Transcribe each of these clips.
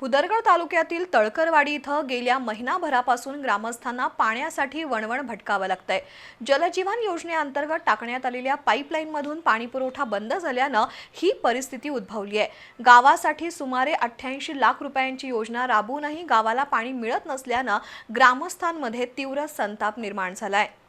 पुदरगड तालुक्यातील तळकरवाडी इथं गेल्या महिनाभरापासून ग्रामस्थांना पाण्यासाठी वणवण भटकावं लागतंय. जलजीवन योजनेअंतर्गत टाकण्यात आलेल्या पाईपलाईनमधून पाणीपुरवठा बंद झाल्यानं ही परिस्थिती उद्भवली आहे गावासाठी सुमारे अठ्ठ्याऐंशी लाख रुपयांची योजना राबवूनही गावाला पाणी मिळत नसल्यानं ग्रामस्थांमध्ये तीव्र संताप निर्माण झाला आहे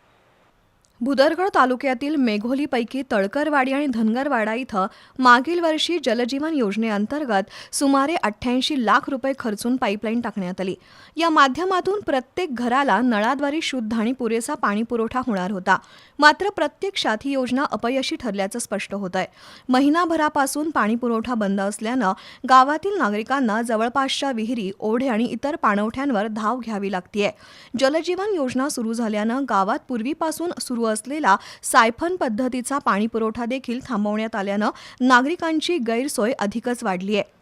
भुदरगड तालुक्यातील मेघोलीपैकी तळकरवाडी आणि धनगरवाडा इथं मागील वर्षी जलजीवन योजनेअंतर्गत सुमारे अठ्ठ्याऐंशी लाख रुपये खर्चून पाईपलाईन टाकण्यात आली. या माध्यमातून प्रत्येक घराला नळाद्वारे शुद्ध आणि पुरेसा पाणीपुरवठा होणार होता. मात्र प्रत्यक्षात ही योजना अपयशी ठरल्याचं स्पष्ट होत आहे महिनाभरापासून पाणीपुरवठा बंद असल्यानं गावातील नागरिकांना जवळपासच्या विहिरी ओढे आणि इतर पाणवठ्यांवर धाव घ्यावी लागतीये. जलजीवन योजना सुरू झाल्यानं गावात पूर्वीपासून सुरू असलेला सायफन पद्धतीचा पाणीपुरवठा देखील थांबवण्यात आल्यानं नागरिकांची गैरसोय अधिकच वाढली आहे.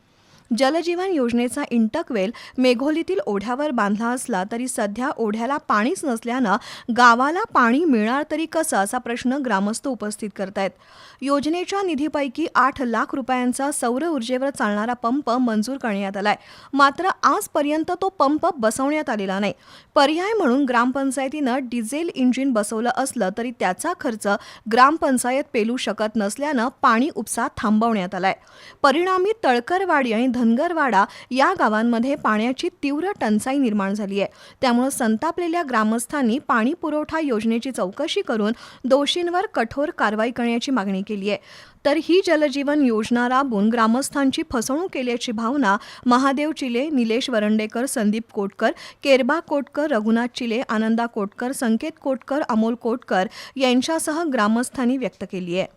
जलजीवन योजनेचा इंटकवेल मेघोलीतील ओढ्यावर बांधला असला तरी सध्या ओढ्याला पाणीच नसल्यानं गावाला पाणी मिळणार तरी कसं असा प्रश्न ग्रामस्थ उपस्थित करतायत. योजनेच्या निधीपैकी आठ लाख रुपयांचा सौर ऊर्जेवर चालणारा पंप मंजूर करण्यात आलाय. मात्र आजपर्यंत तो पंप बसवण्यात आलेला नाही. पर्याय म्हणून ग्रामपंचायतीनं डिझेल इंजिन बसवलं असलं तरी त्याचा खर्च ग्रामपंचायत पेलू शकत नसल्यानं पाणी उपसा थांबवण्यात आलाय. परिणामी तळकरवाडी आणि धनगरवाडा या गावांमध्ये पाण्याची तीव्र टंचाई निर्माण झाली आहे. त्यामुळे संतापलेल्या ग्रामस्थांनी पाणी पुरवठा योजनेची चौकशी करून दोषींवर कठोर कारवाई करण्याची मागणी केली आहे. तर ही जलजीवन योजना राबून ग्रामस्थांची फसवणूक केल्याची भावना महादेव चिले निलेश वरंडेकर संदीप कोटकर केरबा कोटकर रघुनाथ चिले आनंदा कोटकर संकेत कोटकर अमोल कोटकर यांच्यासह ग्रामस्थांनी व्यक्त केली आहे.